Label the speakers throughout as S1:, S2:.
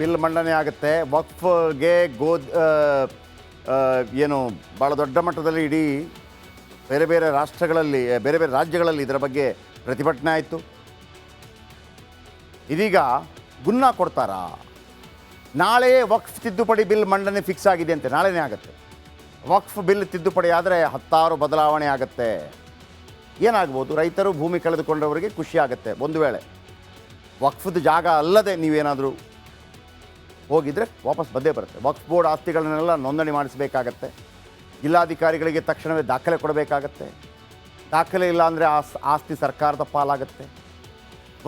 S1: Bill ಮಂಡನೆ ಆಗುತ್ತೆ. ವಕ್ಫ್ಗೆ ಗೋ ಏನು ಭಾಳ ದೊಡ್ಡ ಮಟ್ಟದಲ್ಲಿ ಇಡೀ ಬೇರೆ ಬೇರೆ ರಾಷ್ಟ್ರಗಳಲ್ಲಿ ಬೇರೆ ಬೇರೆ ರಾಜ್ಯಗಳಲ್ಲಿ ಇದರ ಬಗ್ಗೆ ಪ್ರತಿಭಟನೆ ಆಯಿತು. ಇದೀಗ ಗುನ್ನ ಕೊಡ್ತಾರಾ? ನಾಳೆ ವಕ್ಫ್ ತಿದ್ದುಪಡಿ ಬಿಲ್ ಮಂಡನೆ ಫಿಕ್ಸ್ ಆಗಿದೆ ಅಂತೆ ನಾಳೆನೇ ಆಗುತ್ತೆ. ವಕ್ಫ್ ಬಿಲ್ ತಿದ್ದುಪಡಿ ಆದರೆ ಹತ್ತಾರು ಬದಲಾವಣೆ ಆಗುತ್ತೆ. ಏನಾಗ್ಬೋದು? ರೈತರು ಭೂಮಿ ಕಳೆದುಕೊಂಡವರಿಗೆ ಖುಷಿ ಆಗುತ್ತೆ ಒಂದು ವೇಳೆ. ವಕ್ಫದ ಜಾಗ ಅಲ್ಲದೆ ನೀವೇನಾದರೂ ಹೋಗಿದ್ರೆ ವಾಪಸ್ ಬಂದೇ ಬರುತ್ತೆ. ವಕ್ಫ್ ಬೋರ್ಡ್ ಆಸ್ತಿಗಳನ್ನೆಲ್ಲ ನೋಂದಣಿ ಮಾಡಿಸಬೇಕಾಗತ್ತೆ. ಜಿಲ್ಲಾಧಿಕಾರಿಗಳಿಗೆ ತಕ್ಷಣವೇ ದಾಖಲೆ ಕೊಡಬೇಕಾಗತ್ತೆ. ದಾಖಲೆ ಇಲ್ಲ ಅಂದರೆ ಆಸ್, ಆಸ್ತಿ ಸರ್ಕಾರದ ಪಾಲಾಗುತ್ತೆ.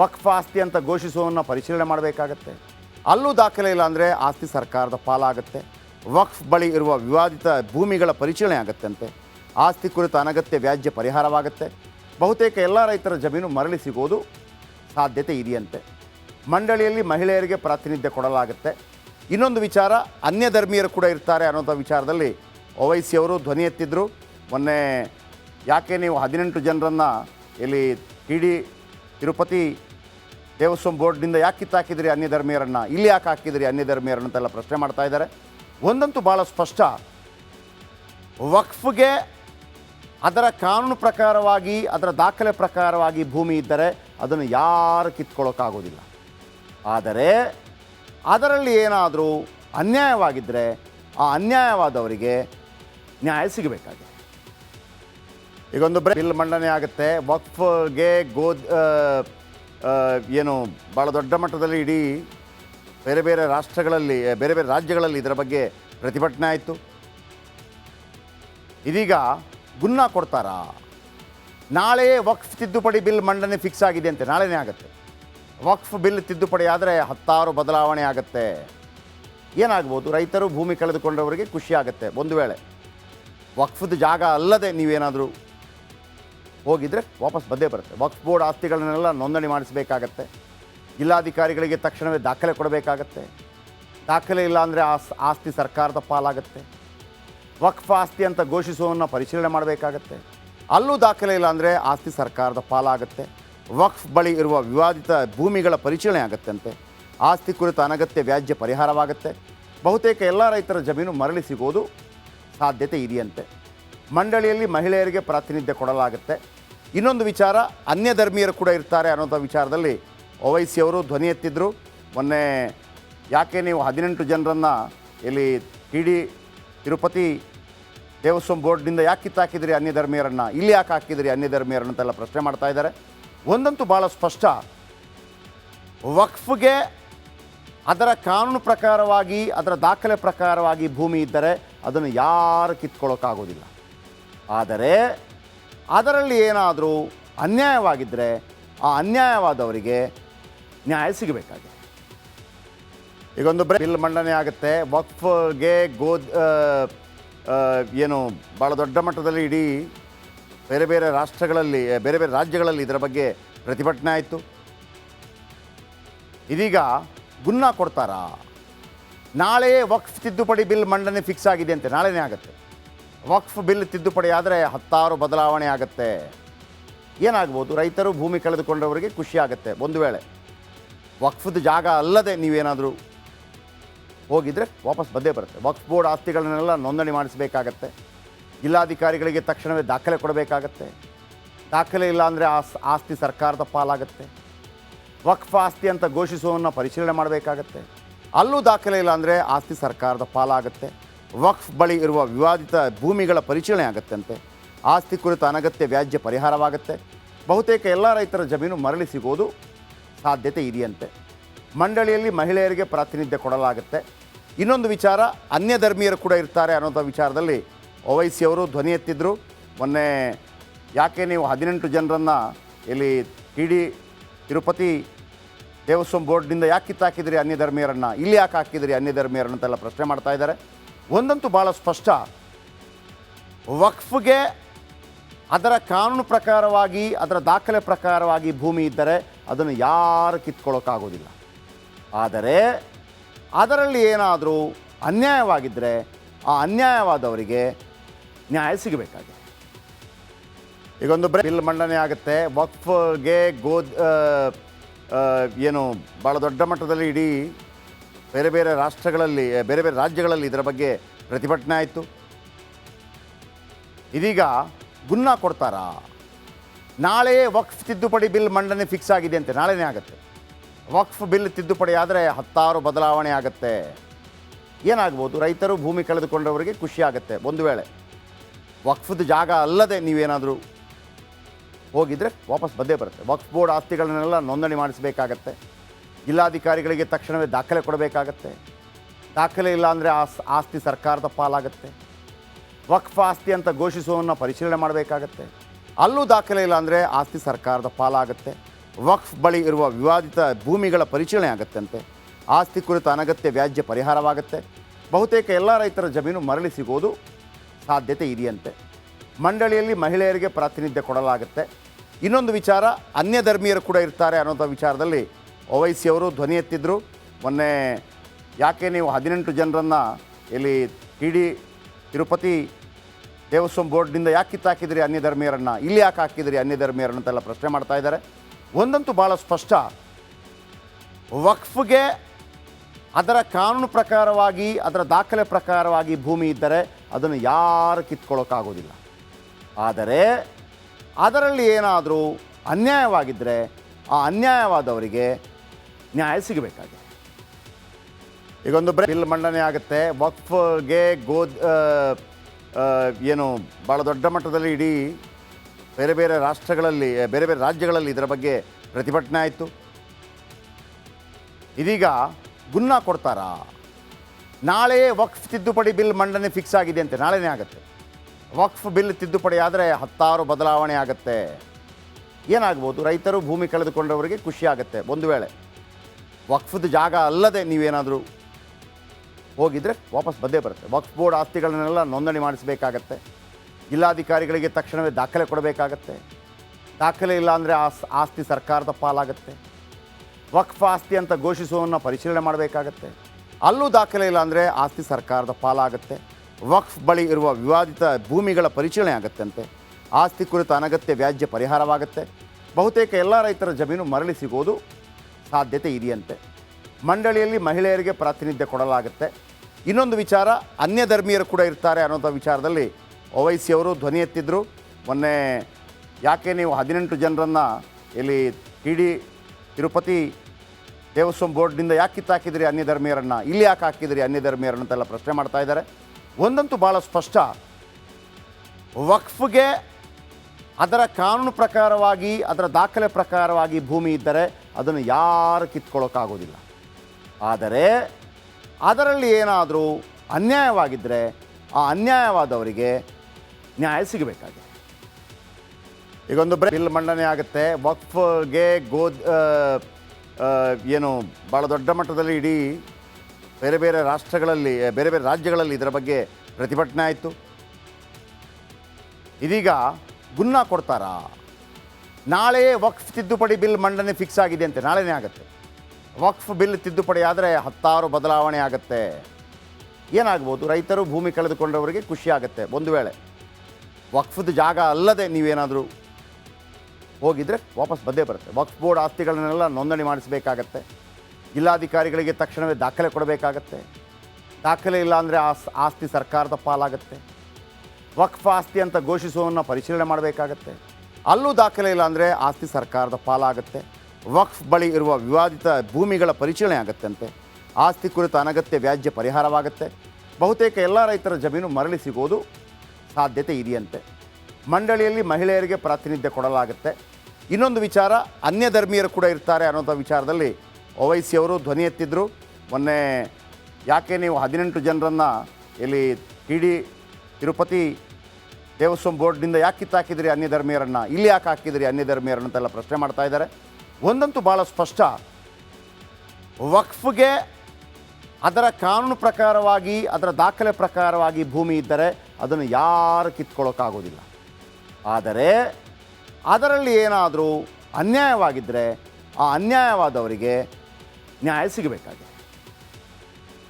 S1: ವಕ್ಫ್ ಆಸ್ತಿ ಅಂತ ಘೋಷಿಸುವನ್ನ ಪರಿಶೀಲನೆ ಮಾಡಬೇಕಾಗತ್ತೆ. ಅಲ್ಲೂ ದಾಖಲೆ ಇಲ್ಲ ಅಂದರೆ ಆಸ್ತಿ ಸರ್ಕಾರದ ಪಾಲಾಗುತ್ತೆ. ವಕ್ಫ್ ಬಳಿ ಇರುವ ವಿವಾದಿತ ಭೂಮಿಗಳ ಪರಿಶೀಲನೆ ಆಗುತ್ತಂತೆ. ಆಸ್ತಿ ಕುರಿತ ಅನಗತ್ಯ ವ್ಯಾಜ್ಯ ಪರಿಹಾರವಾಗುತ್ತೆ. ಬಹುತೇಕ ಎಲ್ಲ ರೈತರ ಜಮೀನು ಮರಳಿ ಸಿಗೋದು ಸಾಧ್ಯತೆ ಇದೆಯಂತೆ. ಮಂಡಳಿಯಲ್ಲಿ ಮಹಿಳೆಯರಿಗೆ ಪ್ರಾತಿನಿಧ್ಯ ಕೊಡಲಾಗುತ್ತೆ. ಇನ್ನೊಂದು ವಿಚಾರ, ಅನ್ಯ ಧರ್ಮೀಯರು ಕೂಡ ಇರ್ತಾರೆ ಅನ್ನೋಂಥ ವಿಚಾರದಲ್ಲಿ ಅವರು ಧ್ವನಿ ಎತ್ತಿದ್ರು. ಮೊನ್ನೆ ಯಾಕೆ ನೀವು ಹದಿನೆಂಟು ಜನರನ್ನು ಇಲ್ಲಿ ಟಿ ಡಿ ತಿರುಪತಿ ದೇವಸ್ವಂ ಬೋರ್ಡ್ನಿಂದ ಯಾಕೆ ಕಿತ್ತಾಕಿದ್ರಿ ಅನ್ಯ ಧರ್ಮೀಯರನ್ನು? ಇಲ್ಲಿ ಯಾಕೆ ಹಾಕಿದ್ರಿ ಅನ್ಯ ಧರ್ಮೀಯರನ್ನು ಅಂತೆಲ್ಲ ಪ್ರಶ್ನೆ ಮಾಡ್ತಾ ಇದ್ದಾರೆ. ಒಂದಂತೂ ಭಾಳ ಸ್ಪಷ್ಟ. ವಕ್ಫ್ಗೆ ಅದರ ಕಾನೂನು ಪ್ರಕಾರವಾಗಿ, ಅದರ ದಾಖಲೆ ಪ್ರಕಾರವಾಗಿ ಭೂಮಿ ಇದ್ದರೆ ಅದನ್ನು ಯಾರು ಕಿತ್ಕೊಳ್ಳೋಕ್ಕಾಗೋದಿಲ್ಲ. ಆದರೆ ಅದರಲ್ಲಿ ಏನಾದರೂ ಅನ್ಯಾಯವಾಗಿದ್ದರೆ ಆ ಅನ್ಯಾಯವಾದವರಿಗೆ ನ್ಯಾಯ ಸಿಗಬೇಕಾಗಿದೆ. ಈಗೊಂದು ಬಿಲ್ ಮಂಡನೆ ಆಗುತ್ತೆ. ವಕ್ಫ್ಗೆ ಗೋ ಏನು ಭಾಳ ದೊಡ್ಡ ಮಟ್ಟದಲ್ಲಿ ಇಡೀ ಬೇರೆ ಬೇರೆ ರಾಷ್ಟ್ರಗಳಲ್ಲಿ, ಬೇರೆ ಬೇರೆ ರಾಜ್ಯಗಳಲ್ಲಿ ಇದರ ಬಗ್ಗೆ ಪ್ರತಿಭಟನೆ ಆಯಿತು. ಇದೀಗ ಗುನ್ನ ಕೊಡ್ತಾರಾ? ನಾಳೆ ವಕ್ಫ್ ತಿದ್ದುಪಡಿ ಬಿಲ್ ಮಂಡನೆ ಫಿಕ್ಸ್ ಆಗಿದೆ ಅಂತೆ, ನಾಳೆನೇ ಆಗುತ್ತೆ. ವಕ್ಫ್ ಬಿಲ್ ತಿದ್ದುಪಡಿ ಆದರೆ ಹತ್ತಾರು ಬದಲಾವಣೆ ಆಗುತ್ತೆ. ಏನಾಗ್ಬೋದು? ರೈತರು ಭೂಮಿ ಕಳೆದುಕೊಂಡವರಿಗೆ ಖುಷಿ ಆಗುತ್ತೆ. ಒಂದು ವೇಳೆ ವಕ್ಫದ ಜಾಗ ಅಲ್ಲದೆ ನೀವೇನಾದರೂ ಹೋಗಿದರೆ ವಾಪಸ್ ಬಂದೇ ಬರುತ್ತೆ. ವಕ್ಫ್ ಬೋರ್ಡ್ ಆಸ್ತಿಗಳನ್ನೆಲ್ಲ ನೋಂದಣಿ ಮಾಡಿಸಬೇಕಾಗತ್ತೆ. ಜಿಲ್ಲಾಧಿಕಾರಿಗಳಿಗೆ ತಕ್ಷಣವೇ ದಾಖಲೆ ಕೊಡಬೇಕಾಗತ್ತೆ. ದಾಖಲೆ ಇಲ್ಲ ಅಂದರೆ ಆಸ್ ಆಸ್ತಿ ಸರ್ಕಾರದ ಪಾಲಾಗುತ್ತೆ. ವಕ್ಫ್ ಆಸ್ತಿ ಅಂತ ಘೋಷಿಸುವನ್ನ ಪರಿಶೀಲನೆ ಮಾಡಬೇಕಾಗತ್ತೆ. ಅಲ್ಲೂ ದಾಖಲೆ ಇಲ್ಲ ಅಂದರೆ ಆಸ್ತಿ ಸರ್ಕಾರದ ಪಾಲಾಗುತ್ತೆ. ವಕ್ಫ್ ಬಳಿ ಇರುವ ವಿವಾದಿತ ಭೂಮಿಗಳ ಪರಿಶೀಲನೆ ಆಗತ್ತಂತೆ. ಆಸ್ತಿ ಕುರಿತ ಅನಗತ್ಯ ವ್ಯಾಜ್ಯ ಪರಿಹಾರವಾಗುತ್ತೆ. ಬಹುತೇಕ ಎಲ್ಲ ರೈತರ ಜಮೀನು ಮರಳಿ ಸಿಗೋದು ಸಾಧ್ಯತೆ ಇದೆಯಂತೆ. ಮಂಡಳಿಯಲ್ಲಿ ಮಹಿಳೆಯರಿಗೆ ಪ್ರಾತಿನಿಧ್ಯ ಕೊಡಲಾಗುತ್ತೆ. ಇನ್ನೊಂದು ವಿಚಾರ, ಅನ್ಯ ಧರ್ಮೀಯರು ಕೂಡ ಇರ್ತಾರೆ ಅನ್ನೋಂಥ ವಿಚಾರದಲ್ಲಿ ಅವರು ಧ್ವನಿ ಎತ್ತಿದ್ರು. ಮೊನ್ನೆ ಯಾಕೆ ನೀವು ಹದಿನೆಂಟು ಜನರನ್ನು ಇಲ್ಲಿ ಟಿ ಡಿ ತಿರುಪತಿ ದೇವಸ್ವಂ ಬೋರ್ಡ್ನಿಂದ ಯಾಕೆ ಕಿತ್ತಾಕಿದ್ರಿ ಅನ್ಯ ಧರ್ಮೀಯರನ್ನು? ಇಲ್ಲಿ ಯಾಕೆ ಹಾಕಿದ್ರಿ ಅನ್ಯ ಧರ್ಮೀಯರನ್ನು ಅಂತೆಲ್ಲ ಪ್ರಶ್ನೆ ಮಾಡ್ತಾ ಇದ್ದಾರೆ. ಒಂದಂತೂ ಭಾಳ ಸ್ಪಷ್ಟ. ವಕ್ಫ್ಗೆ ಅದರ ಕಾನೂನು ಪ್ರಕಾರವಾಗಿ, ಅದರ ದಾಖಲೆ ಪ್ರಕಾರವಾಗಿ ಭೂಮಿ ಇದ್ದರೆ ಅದನ್ನು ಯಾರು ಕಿತ್ಕೊಳ್ಳೋಕ್ಕಾಗೋದಿಲ್ಲ. ಆದರೆ ಅದರಲ್ಲಿ ಏನಾದರೂ ಅನ್ಯಾಯವಾಗಿದ್ದರೆ ಆ ಅನ್ಯಾಯವಾದವರಿಗೆ ನ್ಯಾಯ ಸಿಗಬೇಕಾಗಿದೆ. ಈಗೊಂದು ಬಿಲ್ ಮಂಡನೆ ಆಗುತ್ತೆ. ವಕ್ಫ್ಗೆ ಗೋ ಏನು ಭಾಳ ದೊಡ್ಡ ಮಟ್ಟದಲ್ಲಿ ಇಡೀ ಬೇರೆ ಬೇರೆ ರಾಷ್ಟ್ರಗಳಲ್ಲಿ ಬೇರೆ ಬೇರೆ ರಾಜ್ಯಗಳಲ್ಲಿ ಇದರ ಬಗ್ಗೆ ಪ್ರತಿಭಟನೆ ಆಯಿತು. ಇದೀಗ ಗುನ್ನ ಕೊಡ್ತಾರಾ? ನಾಳೆ ವಕ್ಫ್ ತಿದ್ದುಪಡಿ ಬಿಲ್ ಮಂಡನೆ ಫಿಕ್ಸ್ ಆಗಿದೆ ಅಂತೆ ನಾಳೆನೇ ಆಗುತ್ತೆ. ವಕ್ಫ್ ಬಿಲ್ ತಿದ್ದುಪಡಿ ಆದರೆ ಹತ್ತಾರು ಬದಲಾವಣೆ ಆಗುತ್ತೆ. ಏನಾಗ್ಬೋದು? ರೈತರು ಭೂಮಿ ಕಳೆದುಕೊಂಡವರಿಗೆ ಖುಷಿ ಆಗುತ್ತೆ, ಒಂದು ವೇಳೆ. ವಕ್ಫದ ಜಾಗ ಅಲ್ಲದೆ ನೀವೇನಾದರೂ ಹೋಗಿದ್ರೆ ವಾಪಸ್ ಬಂದೇ ಬರುತ್ತೆ. ವಕ್ಫ್ ಬೋರ್ಡ್ ಆಸ್ತಿಗಳನ್ನೆಲ್ಲ ನೋಂದಣಿ ಮಾಡಿಸಬೇಕಾಗತ್ತೆ. ಜಿಲ್ಲಾಧಿಕಾರಿಗಳಿಗೆ ತಕ್ಷಣವೇ ದಾಖಲೆ ಕೊಡಬೇಕಾಗತ್ತೆ. ದಾಖಲೆ ಇಲ್ಲ ಅಂದರೆ ಆಸ್, ಆಸ್ತಿ ಸರ್ಕಾರದ ಪಾಲಾಗುತ್ತೆ. ವಕ್ಫ್ ಆಸ್ತಿ ಅಂತ ಘೋಷಿಸುವನ್ನ ಪರಿಶೀಲನೆ ಮಾಡಬೇಕಾಗತ್ತೆ. ಅಲ್ಲೂ ದಾಖಲೆ ಇಲ್ಲ ಅಂದರೆ ಆಸ್ತಿ ಸರ್ಕಾರದ ಪಾಲಾಗುತ್ತೆ. ವಕ್ಫ್ ಬಳಿ ಇರುವ ವಿವಾದಿತ ಭೂಮಿಗಳ ಪರಿಶೀಲನೆ ಆಗತ್ತಂತೆ. ಆಸ್ತಿ ಕುರಿತ ಅನಗತ್ಯ ವ್ಯಾಜ್ಯ ಪರಿಹಾರವಾಗುತ್ತೆ. ಬಹುತೇಕ ಎಲ್ಲ ರೈತರ ಜಮೀನು ಮರಳಿ ಸಿಗೋದು ಸಾಧ್ಯತೆ ಇದೆಯಂತೆ. ಮಂಡಳಿಯಲ್ಲಿ ಮಹಿಳೆಯರಿಗೆ ಪ್ರಾತಿನಿಧ್ಯ ಕೊಡಲಾಗುತ್ತೆ. ಇನ್ನೊಂದು ವಿಚಾರ ಅನ್ಯ ಧರ್ಮೀಯರು ಕೂಡ ಇರ್ತಾರೆ ಅನ್ನೋಂಥ ವಿಚಾರದಲ್ಲಿ ಓವೈಸಿ ಅವರು ಧ್ವನಿ ಎತ್ತಿದ್ರು. ಮೊನ್ನೆ ಯಾಕೆ ನೀವು ಹದಿನೆಂಟು ಜನರನ್ನು ಇಲ್ಲಿ ಟಿ ಡಿ ತಿರುಪತಿ ದೇವಸ್ವಾಮ ಬೋರ್ಡ್ನಿಂದ ಯಾಕೆ ಕಿತ್ತಾಕಿದ್ರಿ ಅನ್ಯ ಧರ್ಮೀಯರನ್ನು? ಇಲ್ಲಿ ಯಾಕೆ ಹಾಕಿದ್ರಿ ಅನ್ಯ ಧರ್ಮೀಯರನ್ನು ಅಂತೆಲ್ಲ ಪ್ರಶ್ನೆ ಮಾಡ್ತಾ ಇದ್ದಾರೆ. ಒಂದಂತೂ ಭಾಳ ಸ್ಪಷ್ಟ. ವಕ್ಫ್ಗೆ ಅದರ ಕಾನೂನು ಪ್ರಕಾರವಾಗಿ, ಅದರ ದಾಖಲೆ ಪ್ರಕಾರವಾಗಿ ಭೂಮಿ ಇದ್ದರೆ ಅದನ್ನು ಯಾರು ಕಿತ್ಕೊಳ್ಳೋಕ್ಕಾಗೋದಿಲ್ಲ. ಆದರೆ ಅದರಲ್ಲಿ ಏನಾದರೂ ಅನ್ಯಾಯವಾಗಿದ್ದರೆ ಆ ಅನ್ಯಾಯವಾದವರಿಗೆ ನ್ಯಾಯ ಸಿಗಬೇಕಾಗಿದೆ. ಈಗೊಂದು ಬಿಲ್ ಮಂಡನೆ ಆಗುತ್ತೆ. ವಕ್ಫ್ಗೆ ಗೋ ಏನು ಭಾಳ ದೊಡ್ಡ ಮಟ್ಟದಲ್ಲಿ ಇಡೀ ಬೇರೆ ಬೇರೆ ರಾಷ್ಟ್ರಗಳಲ್ಲಿ, ಬೇರೆ ಬೇರೆ ರಾಜ್ಯಗಳಲ್ಲಿ ಇದರ ಬಗ್ಗೆ ಪ್ರತಿಭಟನೆ ಆಯಿತು. ಇದೀಗ ಗುನ್ನ ಕೊಡ್ತಾರಾ? ನಾಳೆ ವಕ್ಫ್ ತಿದ್ದುಪಡಿ ಬಿಲ್ ಮಂಡನೆ ಫಿಕ್ಸ್ ಆಗಿದೆ ಅಂತೆ, ನಾಳೆನೇ ಆಗುತ್ತೆ. ವಕ್ಫ್ ಬಿಲ್ ತಿದ್ದುಪಡಿ ಆದರೆ ಹತ್ತಾರು ಬದಲಾವಣೆ ಆಗುತ್ತೆ. ಏನಾಗ್ಬೋದು? ರೈತರು ಭೂಮಿ ಕಳೆದುಕೊಂಡವರಿಗೆ ಖುಷಿ ಆಗುತ್ತೆ ಒಂದು ವೇಳೆ. ವಕ್ಫದ ಜಾಗ ಅಲ್ಲದೆ ನೀವೇನಾದರೂ ಹೋಗಿದರೆ ವಾಪಸ್ ಬಂದೇ ಬರುತ್ತೆ. ವಕ್ಫ್ ಬೋರ್ಡ್ ಆಸ್ತಿಗಳನ್ನೆಲ್ಲ ನೋಂದಣಿ ಮಾಡಿಸಬೇಕಾಗತ್ತೆ. ಜಿಲ್ಲಾಧಿಕಾರಿಗಳಿಗೆ ತಕ್ಷಣವೇ ದಾಖಲೆ ಕೊಡಬೇಕಾಗತ್ತೆ. ದಾಖಲೆ ಇಲ್ಲ ಅಂದರೆ ಆಸ್ ಆಸ್ತಿ ಸರ್ಕಾರದ ಪಾಲಾಗುತ್ತೆ. ವಕ್ಫ್ ಆಸ್ತಿ ಅಂತ ಘೋಷಿಸುವನ್ನ ಪರಿಶೀಲನೆ ಮಾಡಬೇಕಾಗತ್ತೆ. ಅಲ್ಲೂ ದಾಖಲೆ ಇಲ್ಲ ಅಂದರೆ ಆಸ್ತಿ ಸರ್ಕಾರದ ಪಾಲಾಗುತ್ತೆ. ವಕ್ಫ್ ಬಳಿ ಇರುವ ವಿವಾದಿತ ಭೂಮಿಗಳ ಪರಿಶೀಲನೆ ಆಗುತ್ತಂತೆ. ಆಸ್ತಿ ಕುರಿತ ಅನಗತ್ಯ ವ್ಯಾಜ್ಯ ಪರಿಹಾರವಾಗುತ್ತೆ. ಬಹುತೇಕ ಎಲ್ಲ ರೈತರ ಜಮೀನು ಮರಳಿ ಸಿಗೋದು ಸಾಧ್ಯತೆ ಇದೆಯಂತೆ. ಮಂಡಳಿಯಲ್ಲಿ ಮಹಿಳೆಯರಿಗೆ ಪ್ರಾತಿನಿಧ್ಯ ಕೊಡಲಾಗುತ್ತೆ. ಇನ್ನೊಂದು ವಿಚಾರ, ಅನ್ಯ ಧರ್ಮೀಯರು ಕೂಡ ಇರ್ತಾರೆ ಅನ್ನೋಂಥ ವಿಚಾರದಲ್ಲಿ ಓವೈಸಿಯವರು ಧ್ವನಿ ಎತ್ತಿದ್ರು. ಮೊನ್ನೆ ಯಾಕೆ ನೀವು ಹದಿನೆಂಟು ಜನರನ್ನು ಇಲ್ಲಿ ಟಿ ಡಿ ತಿರುಪತಿ ದೇವಸ್ವಂ ಬೋರ್ಡ್ನಿಂದ ಯಾಕೆ ಕಿತ್ತಾಕಿದ್ರಿ ಅನ್ಯ ಧರ್ಮೀಯರನ್ನು? ಇಲ್ಲಿ ಯಾಕೆ ಹಾಕಿದ್ರಿ ಅನ್ಯ ಧರ್ಮೀಯರನ್ನು ಅಂತೆಲ್ಲ ಪ್ರಶ್ನೆ ಮಾಡ್ತಾ ಇದ್ದಾರೆ. ಒಂದಂತೂ ಭಾಳ ಸ್ಪಷ್ಟ. ವಕ್ಫ್ಗೆ ಅದರ ಕಾನೂನು ಪ್ರಕಾರವಾಗಿ, ಅದರ ದಾಖಲೆ ಪ್ರಕಾರವಾಗಿ ಭೂಮಿ ಇದ್ದರೆ ಅದನ್ನು ಯಾರು ಕಿತ್ಕೊಳ್ಳೋಕ್ಕಾಗೋದಿಲ್ಲ. ಆದರೆ ಅದರಲ್ಲಿ ಏನಾದರೂ ಅನ್ಯಾಯವಾಗಿದ್ದರೆ ಆ ಅನ್ಯಾಯವಾದವರಿಗೆ ನ್ಯಾಯ ಸಿಗಬೇಕಾಗಿದೆ. ಈಗೊಂದು ಬಿಲ್ ಮಂಡನೆ ಆಗುತ್ತೆ. ವಕ್ಫ್ಗೆ ಆ, ಏನು ಭಾಳ ದೊಡ್ಡ ಮಟ್ಟದಲ್ಲಿ ಇಡೀ ಬೇರೆ ಬೇರೆ ರಾಷ್ಟ್ರಗಳಲ್ಲಿ ಬೇರೆ ಬೇರೆ ರಾಜ್ಯಗಳಲ್ಲಿ ಇದರ ಬಗ್ಗೆ ಪ್ರತಿಭಟನೆ ಆಯಿತು. ಇದೀಗ ಗುನ್ನ ಕೊಡ್ತಾರಾ? ನಾಳೆ ವಕ್ಫ್ ತಿದ್ದುಪಡಿ ಬಿಲ್ ಮಂಡನೆ ಫಿಕ್ಸ್ ಆಗಿದೆ ಅಂತೆ, ನಾಳೆನೇ ಆಗುತ್ತೆ. ವಕ್ಫ್ ಬಿಲ್ ತಿದ್ದುಪಡಿ ಆದರೆ ಹತ್ತಾರು ಬದಲಾವಣೆ ಆಗುತ್ತೆ. ಏನಾಗ್ಬೋದು? ರೈತರು ಭೂಮಿ ಕಳೆದುಕೊಂಡವರಿಗೆ ಖುಷಿ ಆಗುತ್ತೆ, ಒಂದು ವೇಳೆ. ವಕ್ಫದ ಜಾಗ ಅಲ್ಲದೆ ನೀವೇನಾದರೂ ಹೋಗಿದರೆ ವಾಪಸ್ ಬಂದೇ ಬರುತ್ತೆ. ವಕ್ಫ್ ಬೋರ್ಡ್ ಆಸ್ತಿಗಳನ್ನೆಲ್ಲ ನೋಂದಣಿ ಮಾಡಿಸಬೇಕಾಗತ್ತೆ. ಜಿಲ್ಲಾಧಿಕಾರಿಗಳಿಗೆ ತಕ್ಷಣವೇ ದಾಖಲೆ ಕೊಡಬೇಕಾಗತ್ತೆ. ದಾಖಲೆ ಇಲ್ಲ ಅಂದರೆ ಆಸ್, ಆಸ್ತಿ ಸರ್ಕಾರದ ಪಾಲಾಗುತ್ತೆ. ವಕ್ಫ್ ಆಸ್ತಿ ಅಂತ ಘೋಷಿಸುವನ್ನ ಪರಿಶೀಲನೆ ಮಾಡಬೇಕಾಗತ್ತೆ. ಅಲ್ಲೂ ದಾಖಲೆ ಇಲ್ಲ ಅಂದರೆ ಆಸ್ತಿ ಸರ್ಕಾರದ ಪಾಲಾಗುತ್ತೆ. ವಕ್ಫ್ ಬಳಿ ಇರುವ ವಿವಾದಿತ ಭೂಮಿಗಳ ಪರಿಶೀಲನೆ ಆಗುತ್ತಂತೆ. ಆಸ್ತಿ ಕುರಿತ ಅನಗತ್ಯ ವ್ಯಾಜ್ಯ ಪರಿಹಾರವಾಗುತ್ತೆ. ಬಹುತೇಕ ಎಲ್ಲ ರೈತರ ಜಮೀನು ಮರಳಿ ಸಿಗೋದು ಸಾಧ್ಯತೆ ಇದೆಯಂತೆ. ಮಂಡಳಿಯಲ್ಲಿ ಮಹಿಳೆಯರಿಗೆ ಪ್ರಾತಿನಿಧ್ಯ ಕೊಡಲಾಗುತ್ತೆ. ಇನ್ನೊಂದು ವಿಚಾರ, ಅನ್ಯ ಧರ್ಮೀಯರು ಕೂಡ ಇರ್ತಾರೆ ಅನ್ನೋಂಥ ವಿಚಾರದಲ್ಲಿ ಅವರು ಧ್ವನಿ ಎತ್ತಿದ್ರು. ಮೊನ್ನೆ ಯಾಕೆ ನೀವು ಹದಿನೆಂಟು ಜನರನ್ನು ಇಲ್ಲಿ ಟಿ ತಿರುಪತಿ ದೇವಸ್ವಂ ಬೋರ್ಡ್ನಿಂದ ಯಾಕೆ ಅನ್ಯ ಧರ್ಮೀಯರನ್ನು ಇಲ್ಲಿ ಯಾಕೆ ಹಾಕಿದ್ರಿ ಅನ್ಯ ಧರ್ಮೀಯರನ್ನು ಅಂತೆಲ್ಲ ಪ್ರಶ್ನೆ ಮಾಡ್ತಾ ಇದ್ದಾರೆ. ಒಂದಂತೂ ಭಾಳ ಸ್ಪಷ್ಟ. ವಕ್ಫ್ಗೆ ಅದರ ಕಾನೂನು ಪ್ರಕಾರವಾಗಿ ಅದರ ದಾಖಲೆ ಪ್ರಕಾರವಾಗಿ ಭೂಮಿ ಇದ್ದರೆ ಅದನ್ನು ಯಾರು ಕಿತ್ಕೊಳ್ಳೋಕ್ಕಾಗೋದಿಲ್ಲ. ಆದರೆ ಅದರಲ್ಲಿ ಏನಾದರೂ ಅನ್ಯಾಯವಾಗಿದ್ದರೆ ಆ ಅನ್ಯಾಯವಾದವರಿಗೆ ನ್ಯಾಯ ಸಿಗಬೇಕಾಗಿದೆ. ಈಗೊಂದು ಬಿಲ್ ಮಂಡನೆ ಆಗುತ್ತೆ. ವಕ್ಫ್ಗೆ ಆ, ಏನು ಭಾಳ ದೊಡ್ಡ ಮಟ್ಟದಲ್ಲಿ ಇಡೀ ಬೇರೆ ಬೇರೆ ರಾಷ್ಟ್ರಗಳಲ್ಲಿ ಬೇರೆ ಬೇರೆ ರಾಜ್ಯಗಳಲ್ಲಿ ಇದರ ಬಗ್ಗೆ ಪ್ರತಿಭಟನೆ ಆಯಿತು. ಇದೀಗ ಗುನ್ನ ಕೊಡ್ತಾರಾ? ನಾಳೆ ವಕ್ಫ್ ತಿದ್ದುಪಡಿ ಬಿಲ್ ಮಂಡನೆ ಫಿಕ್ಸ್ ಆಗಿದೆ ಅಂತೆ ನಾಳೆನೇ ಆಗುತ್ತೆ. ವಕ್ಫ್ ಬಿಲ್ ತಿದ್ದುಪಡಿ ಆದರೆ ಹತ್ತಾರು ಬದಲಾವಣೆ ಆಗುತ್ತೆ. ಏನಾಗ್ಬೋದು? ರೈತರು ಭೂಮಿ ಕಳೆದುಕೊಂಡವರಿಗೆ ಖುಷಿ ಆಗುತ್ತೆ, ಒಂದು ವೇಳೆ. ವಕ್ಫದ ಜಾಗ ಅಲ್ಲದೆ ನೀವೇನಾದರೂ ಹೋಗಿದ್ರೆ ವಾಪಸ್ ಬಂದೇ ಬರುತ್ತೆ. ವಕ್ಫ್ ಬೋರ್ಡ್ ಆಸ್ತಿಗಳನ್ನೆಲ್ಲ ನೋಂದಣಿ ಮಾಡಿಸಬೇಕಾಗತ್ತೆ. ಜಿಲ್ಲಾಧಿಕಾರಿಗಳಿಗೆ ತಕ್ಷಣವೇ ದಾಖಲೆ ಕೊಡಬೇಕಾಗತ್ತೆ. ದಾಖಲೆ ಇಲ್ಲ ಅಂದರೆ ಆಸ್, ಆಸ್ತಿ ಸರ್ಕಾರದ ಪಾಲಾಗುತ್ತೆ. ವಕ್ಫ್ ಆಸ್ತಿ ಅಂತ ಘೋಷಿಸುವನ್ನ ಪರಿಶೀಲನೆ ಮಾಡಬೇಕಾಗತ್ತೆ. ಅಲ್ಲೂ ದಾಖಲೆ ಇಲ್ಲ ಅಂದರೆ ಆಸ್ತಿ ಸರ್ಕಾರದ ಪಾಲಾಗುತ್ತೆ. ವಕ್ಫ್ ಬಳಿ ಇರುವ ವಿವಾದಿತ ಭೂಮಿಗಳ ಪರಿಶೀಲನೆ ಆಗುತ್ತಂತೆ. ಆಸ್ತಿ ಕುರಿತ ಅನಗತ್ಯ ವ್ಯಾಜ್ಯ ಪರಿಹಾರವಾಗುತ್ತೆ. ಬಹುತೇಕ ಎಲ್ಲ ರೈತರ ಜಮೀನು ಮರಳಿ ಸಿಗೋದು ಸಾಧ್ಯತೆ ಇದೆಯಂತೆ. ಮಂಡಳಿಯಲ್ಲಿ ಮಹಿಳೆಯರಿಗೆ ಪ್ರಾತಿನಿಧ್ಯ ಕೊಡಲಾಗುತ್ತೆ. ಇನ್ನೊಂದು ವಿಚಾರ, ಅನ್ಯ ಧರ್ಮೀಯರು ಕೂಡ ಇರ್ತಾರೆ ಅನ್ನೋಂಥ ವಿಚಾರದಲ್ಲಿ ಅವರು ಧ್ವನಿ ಎತ್ತಿದ್ರು. ಮೊನ್ನೆ ಯಾಕೆ ನೀವು ಹದಿನೆಂಟು ಜನರನ್ನು ಇಲ್ಲಿ ಟಿ ಡಿ ತಿರುಪತಿ ದೇವಸ್ವಂ ಬೋರ್ಡ್ನಿಂದ ಯಾಕೆ ಕಿತ್ತಾಕಿದ್ರಿ ಅನ್ಯ ಧರ್ಮೀಯರನ್ನು? ಇಲ್ಲಿ ಯಾಕೆ ಹಾಕಿದ್ರಿ ಅನ್ಯ ಧರ್ಮೀಯರನ್ನು ಅಂತೆಲ್ಲ ಪ್ರಶ್ನೆ ಮಾಡ್ತಾ ಇದ್ದಾರೆ. ಒಂದಂತೂ ಭಾಳ ಸ್ಪಷ್ಟ. ವಕ್ಫ್ಗೆ ಅದರ ಕಾನೂನು ಪ್ರಕಾರವಾಗಿ, ಅದರ ದಾಖಲೆ ಪ್ರಕಾರವಾಗಿ ಭೂಮಿ ಇದ್ದರೆ ಅದನ್ನು ಯಾರು ಕಿತ್ಕೊಳ್ಳೋಕ್ಕಾಗೋದಿಲ್ಲ. ಆದರೆ ಅದರಲ್ಲಿ ಏನಾದರೂ ಅನ್ಯಾಯವಾಗಿದ್ದರೆ ಆ ಅನ್ಯಾಯವಾದವರಿಗೆ ನ್ಯಾಯ ಸಿಗಬೇಕಾಗಿದೆ.